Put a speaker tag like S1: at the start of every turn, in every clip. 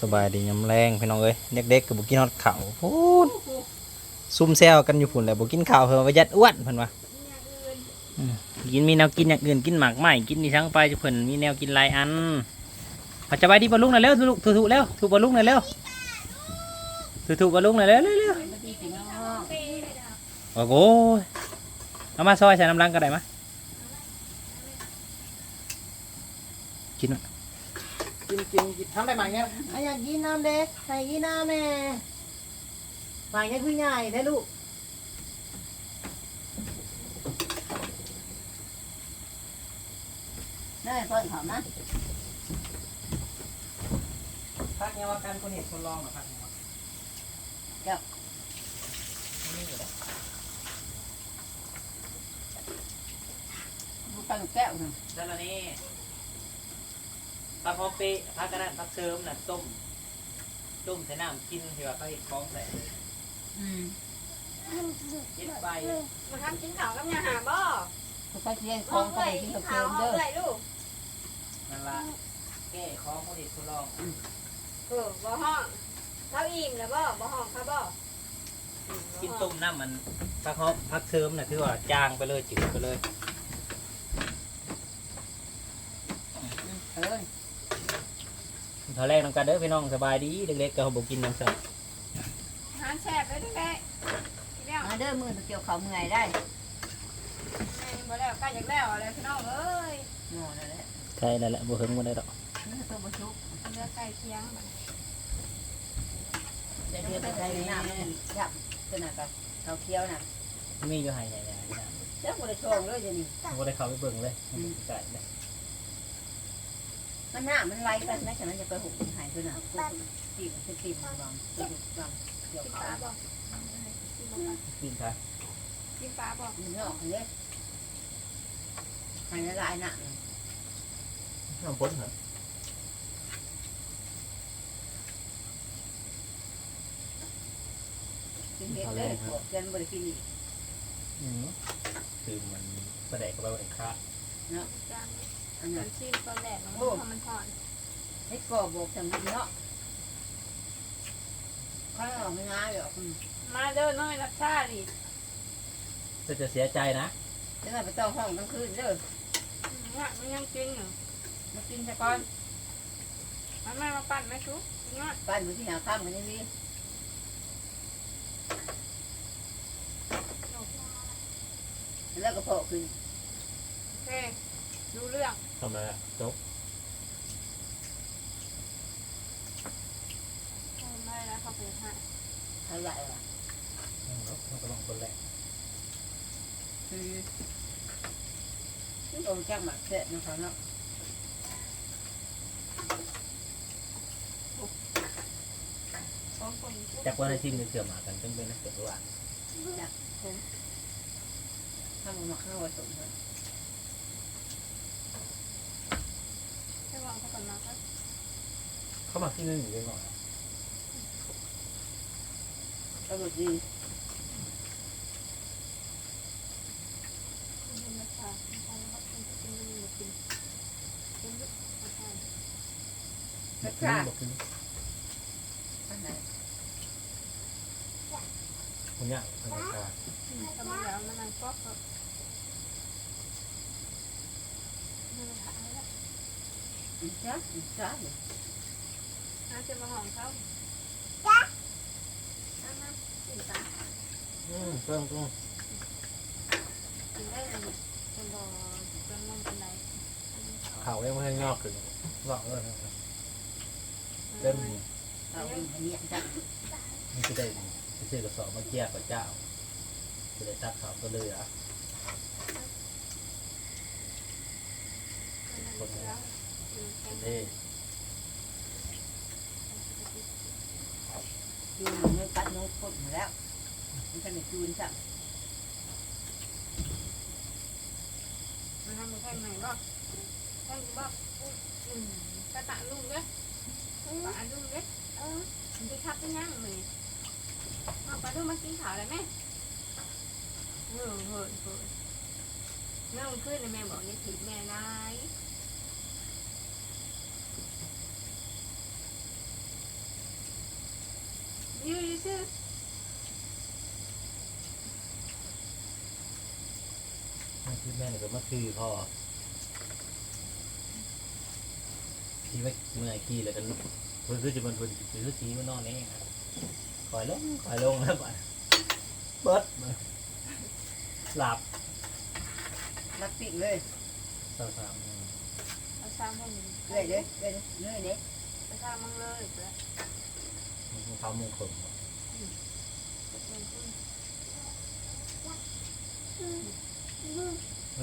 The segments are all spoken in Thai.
S1: สบายดียำแรงพี่น้องเอ้ยเด็กๆก็บ่กินฮอดข้าวพูดซุ่มแซวกันอยู่พุ่นแหละบ่กินข้าวเพิ่นว่ายัดอ้วนเพิ่นว่าอืมกินมีแนวกินอย่างอื่นกินหมากไม้กินนี่ทั้งไปเพิ่นมีแนวกินหลายอันเอาจะไปที่บ่ลุงหน่อยเร็วถูกถูกๆเร็วถูกบ่ลุงหน่อยเร็วถูกถูกบ่ลุงหน่อยเร็วเร็วเร็วโอ้โหเอามาซอยใส่น้ำลังก็ได้มะกินวะ
S2: กินกินกินทำได้ไหมเนี่ยอะอยากกินน้ำเด็กให้กินน้ำแม่หมายเนี่ยคือใหญ่ได้ลูก
S3: ได้เพิ่นเขานะ
S1: พักเนี่ยว่าการคนเห็นคนลองเหรอพักเนี่ยว่า
S3: บุกไปลูกแก้วหนึ่ง
S1: แล้วอันนี้ ปลาพอเปะพักกระดานพักเสริมน่ะต้ม ต้มใส่น้ำกินที่ว่าเขาเห็นคล้องใส่
S3: อืม
S1: กินไป
S4: มาทำกินข้าวกับยาหาบ่
S3: บุกไปเรียนค
S4: ห้
S3: อ
S4: องง
S3: ก็
S4: เอ้
S3: ไป
S4: ย
S3: กิน
S4: กิ
S3: ข้า
S4: น
S3: วเติ
S4: ข้าว
S3: ม
S4: ห้อง
S3: เด้อ
S4: เอ้ยลูก
S1: นั่นละแก้คล้องคนเห็นคนลอง
S4: เออบ่ห้องเขาอิ่มแล้วบ่บ่ห้องเขาบ่
S1: กินต้มน้ำมันพักเขาพักเสริมน่ะคือว่าจางไปเลยจืดไปเลย
S3: เอ้ย
S1: ตอนแรกน้ำกันเด้อพี่น้องสบายดีเด็กๆก็เขาบอกกินน้ำสับ
S4: อาหารแซ่บเลยเด้ๆกินแล้ว
S3: มาเด้อมือตะเกียวเขาเมื่อยได้
S4: บ่แล้วใกล้จะแล้วอะไรพี่น้องเอ้ย
S3: โน่นั่นแหละ
S1: ใช่แล้วแหละบ่เฮิงบ่ได้ดอก
S3: นี่ตัวบุชุก
S4: เลือกไก่เคียง
S3: เดี๋ยวเดี๋ยวไปใส่น้ำมันยับตัวน่ะกับเขาเคี้ยวน่ะ
S1: มีอยู่ให้ใหญ่ๆนะ
S3: เจ้าบุได้ชงเลยจะนี่
S1: บ่ได้เข้าไปเบิ่งเลยไก่เลย
S3: มันหน้ามันไหลกันไหมฉะนั้นจะไปหุบหายตัวน่ะตีมันเป็นตีมันวางตัววางเกี่ยว
S4: กิน
S3: เขา
S4: ปลาบ่
S1: กินค่ะ
S4: กินปลาบ่
S3: มันออกเลยหายละลายหนัก
S1: น้ำพ้นเหรอ
S3: กินเห็ดเลยเกินบริกินอีก
S1: อืมคือมันประแดกกับไปวันค้า
S4: จาง
S3: อัน
S4: มั
S3: นั้น
S4: นชิมตอนแรกมันพอมันถอน
S3: เห็ดก่อบวกจำนวนเนาะข้าวออกไม่ง่ายหรอก
S4: มาเด้อน้อยรับชาดิ
S1: จะจะเสียใจนะ
S3: จะไปต้องห้องกลางคืนเด้อ
S4: เนี่ยมันยังกินอยู่
S3: มากินซะก่อน
S4: มันไม่มาปั่นไหมชุบเนี่ย
S3: บ้านอยู่ที่หาข้ามกันนี่สิแล้วก็โผล่ขึ้น
S4: โอเค ดูเรื่อง
S1: ทำไมอะจบ
S4: ไม่แล้วเขาไปให้
S3: เท่าไหร่ล่ะ
S1: มันก็ลงคนแรก
S3: อืมนี่โอ้จังหมักเสร็จนะครับเนาะ
S4: สองคน
S1: จากวันอาทิตย์นึงเสือหมากันเป็นเป็นนักเตะว่า
S3: ถ้ามันมาข้าวผสมเลย
S4: ให้วางเขาก่อนนะครับ
S1: เขามาที่นึงอยู่ด้วยก่อน
S3: ก็ดูดี
S1: บอกกินบอกกิน
S3: อันไหน
S1: คนเนี้ยธรรมชาติ
S4: ทำไมแล้วมันนั่งก๊อกแบบ
S3: อีกจ้าอีกจ้าเนี่ย
S4: น่าจะมาหอมเขาจ้ามากินตา
S1: อืมเพิ่มเพิ่ม
S4: กินได้เลยจะบอกจะมองเป็นไรเข่า
S1: วยังไม่ให้งอกขึ้นงอกเลยเริ่ม
S3: เอาอันนี้จ้า
S1: มันจะได้จะซื้อกระสอบมาเกี่ยกับเจ้าจะได้ตัดข่าก็เลยอะเด้
S3: จูนมันตัดน้องพ่นมาแล้ว มันจะไม่จูนจ้ะ
S4: มันทำมือแท่งไหนบ้างแท่งบ้างอืมกระตะลุงเด้ปลาลุงเด้เออมันไปทับไปย่างเลยเอาปลาลุงมากินข้าวเลยแม่เฮ้ยเฮ้ยเฮ้ยแม่มันขึ้นเลยแม่บอกนี่ผิดแม่ได้
S3: ม
S4: ชื่อ
S1: มันคือแม่นี่ก็มาคือพ่อขี่ไว้เมื่อยขี่แล้วกันเพิ่นคือจะมันเพิ่นคือขี่มันนอนเองอะคอยลงคอยลงแล้วก่อนเบิดมาหลับ
S3: รักปิ่งเลย
S1: สาวสาม
S4: เอาสร้างห้อง
S3: เรื่อยเลยเรื่อยเรื่อยเนี่ย
S4: ไปสร้างมังเลยแล้ว
S1: มันเขามงคล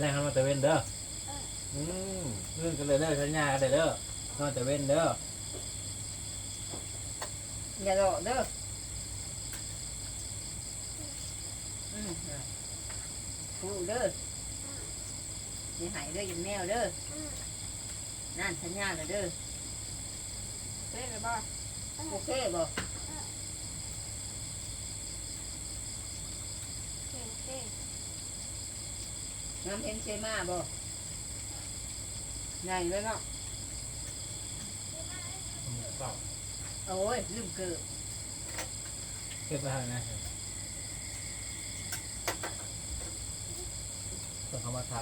S1: แรงทำมาแต่เว้นเด้ออืมเรื่องกันเลยเด้อสัญญากันเลยเด้อนอนแต่เว้นเด้อ
S3: อย่าหลอกเด้ออืมกูเด้ออย่าหายเด้ออย่าแมวเด้อนั่นสัญญาเลยเด้อ
S4: เต้เลยบ้า
S3: โอเคบ่
S4: โอเคโอเค
S3: น้ำเห็นเชมาบ่ไงเลยเนาะโอ้ยลืมเกิด
S1: เก็บไปให้นะต้องเขามาท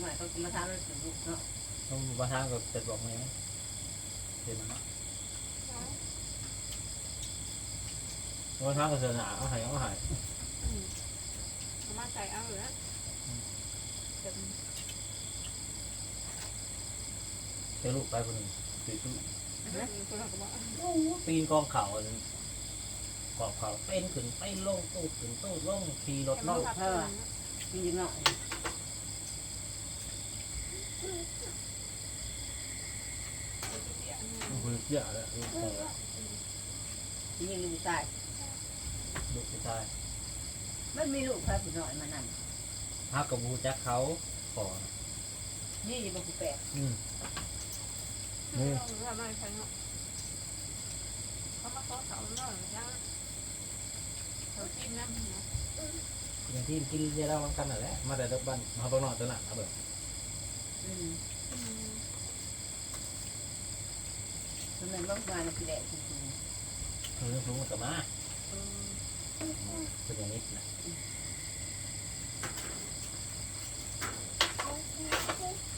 S3: หน่อยเขาก็มาทำแล้วถึงลูกเนาะำ
S1: ต้องมาทำกับเสร็จบอกไหมเห็นมันมาทำกับเสือหนาเอาหายเอาหาย
S4: เอา มาใส่เอาเลยนะเดี๋ยว
S1: เจ้าลูกไปคนหนึ่งตีตู้
S4: คนเราก็บอก
S1: ปีนกองเขากอบเขาเป็นขึ้นไปลงตู้ขึ้นตู้ลงขี่รถ
S4: แค่
S1: น
S4: มา
S1: อก
S4: ขับตัวนะ
S3: จริงๆเนาะ
S1: มันคือเยอะเลยลูก
S3: จริงๆลูกชาย
S1: ลูกผู้ชาย
S3: มันมีลูกพระผู้น้อยมานั่น
S1: ฮักกับบูจักเขาก่อน
S3: นี่อยู่บนผู้แปด
S1: อืม
S4: ทำไมใครเนาะเขามาขอเขาเนาะยังเขาจิ้มน้ำเนาะ
S1: อย่างที่กินเยอะแล้วมันกันนั่นแหละมาแต่ดอกบันมาบ้านนอกตัวหนักนะเบิด
S3: อืมมันเป็นบ้างงานที่แดดจริง
S1: เรื่องสูงมันก็มา เป็นอย่างนี้นะ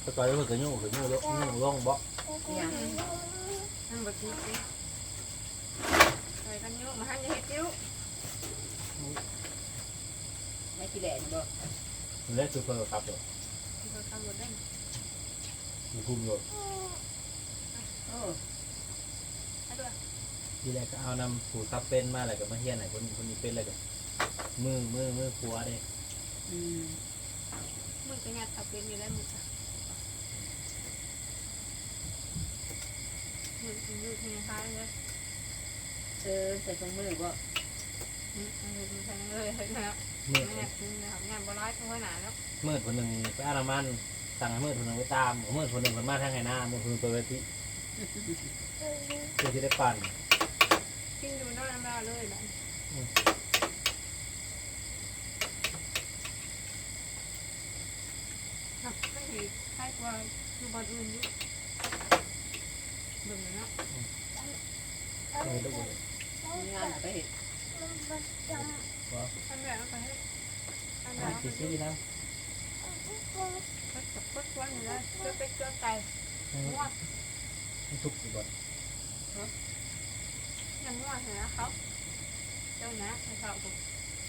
S1: แตะกอนเพิ่งก็ยุ่งก็ยุ่งลงยุ่งลงบ่
S3: ๆเนี่ย
S4: นั่งบดีสิใส่กันยุ่งมาให้เห็ดจิ้ว
S3: ไม่ที่แดดบ่
S1: เล็กซูเปอร์ครับเดี๋ยว
S4: เขาทำหมดได้
S1: อยู่คุมอยู่
S3: โอ้
S4: ให้ด้วย
S1: ทีแรกก็เอานำผูซับเป็นมาอะไรกับมาเฮียนไหนคนคนนี้เป็นอะไรกันมือมือมือครัวเด้
S3: อืม
S4: มึงจะงัดตับเป็นอยู่ได้มึงมึงมึงอยู่ที่ท้ายเลย
S3: เออใส่ถุงมือบ่
S4: มึงมึงใส่เลยเห็นแล้ว
S1: มืด
S4: งานงานบร้อยทั้งวันหนาแล้ว
S1: มืดคนหนึ่งไปอารามันสั่งให้มืดคนหนึ่งไปตามมืดคนหนึ่งคนมาทางไหนหน้ามืดคนหนึ่งไปเวทีเพื่อที่ได้ปั่น
S4: กินอยู่นอกน้ำลา เลยแบบไม่ดีให้กว่าอยู่บนอื่นอยู่ดึงเนาะ
S1: ไม่รู้เลย
S3: งานไปเห็ด
S4: อันแบบเอาไปให้อันแบบ
S1: อะ
S4: เอาไป
S1: ซีซีนะ
S4: ก็จับก็ชวนอยู่แล้วเจ้าเป็ดเจ้าไก่ง่วง
S1: ทุกข์บ่
S4: ยังง่วงเห็นนะเขา เจ้านะให้เขาผม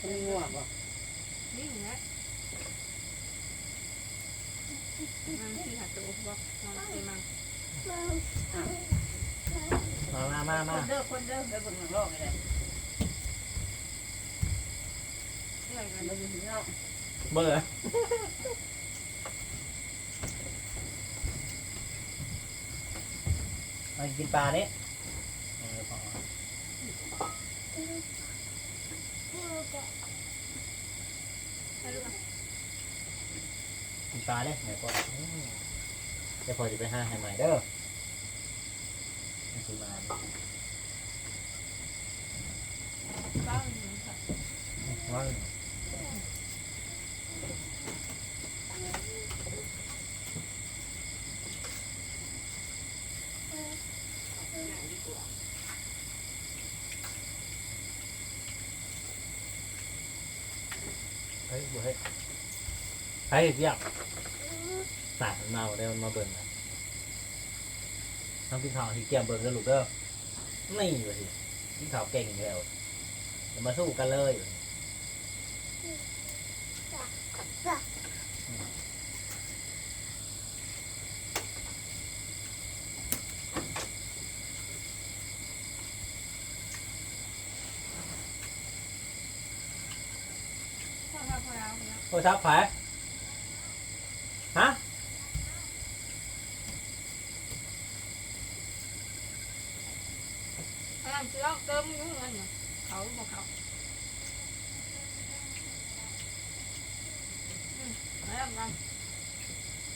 S3: มันง่วงบ่
S4: นี่อย่างนี้มันที่หาตัวบอกมันเป็นมัน
S1: มามามา
S3: ค
S1: มาน
S3: เด้อคนเด้อไปเบิ่งข้างนอกเลย
S4: เรื่อยมัน
S3: มาอยู่ข้างนอก
S1: เบื่อมากินปลาเนี่ยเออพอ คุณตาเนี่ยเดี๋ยวพออืมเดี๋ยวพอจะไปห้าให้ใหม่เด้อคือมา
S4: บ้ามันเหมือนกับ
S1: ว่า
S4: เเฮ้
S1: ยเฮ้ย เฮ้ยเรียกหนักเมาได้มันมาเบิ่งนะน้องกินข้าวที่เกี่ยมเบิ่งแล้วลูกเด้อไม่เลยสิกินข้าวเก่งอยู่แล้วจะมาสู้กันเลย
S4: พอแล้วพอแล้วพอแล้ว
S1: โทรศัพท์ไผฮะ
S4: กำลังจะลองเติมยุ่งเงินอยู่เขาบอกเขาอืมแล้วกัน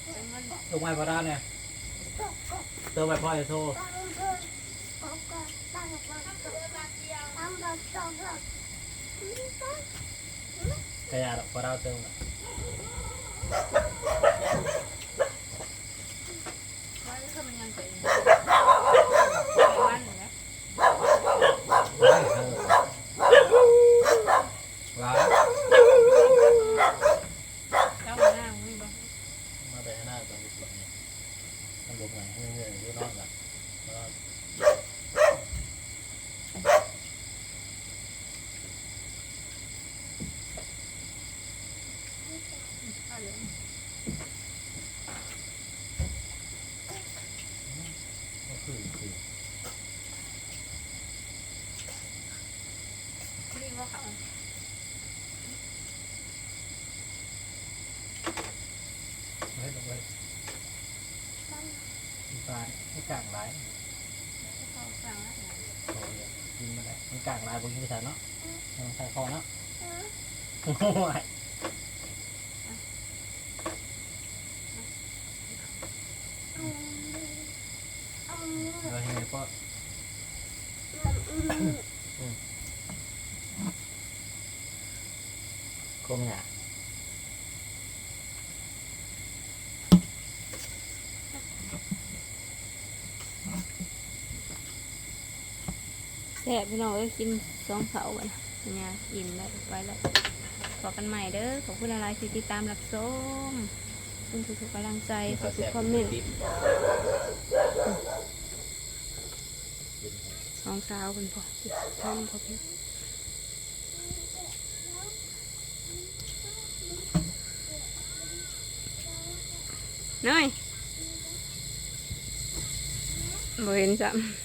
S4: เติมเงินบอก
S1: ลงไม้พอได้เนี่ยเติมไปพ่อจะโทรกระยาดอกพอได้เติมน่ะ
S4: ไว้ถ้ามันยังเป็นแต่วันอยู่นะ
S1: เฮ้ยเออว้าว
S4: แล้วหัวหน้าไม่บอก
S1: มาแต่หน้าตอนนี้แบบนี้ มันบอกไงให้เงื่อนที่นอนละนอน
S4: เอาเลย
S1: ก็คือคือ
S4: รีบว่าเขา
S1: ไม่ลงเลยที่ ปลาไม่กลางร้าย
S4: เขาสั่งแล้ว
S1: โอ้ยกินมาแล้วมันกลางร้ายบนที่ถ่ายเนาะมันใส่คอเนาะโอ้ยเราเห็นไหมก็คมเนี่ย
S4: แซ่บพี่น้องเอ้ยกินสองเขาอ่นะเนี่ยอิ่มแล้วไปแล้วขอกันใหม่เด้อขอบคุณอะไรที่ติดตามรับชมขอบคุณทุกๆกำลังใจขอบคุณคอมเมนต์สองสาวเป็นพอท่องพอพี่น้อยบ่เห็นซ้ำ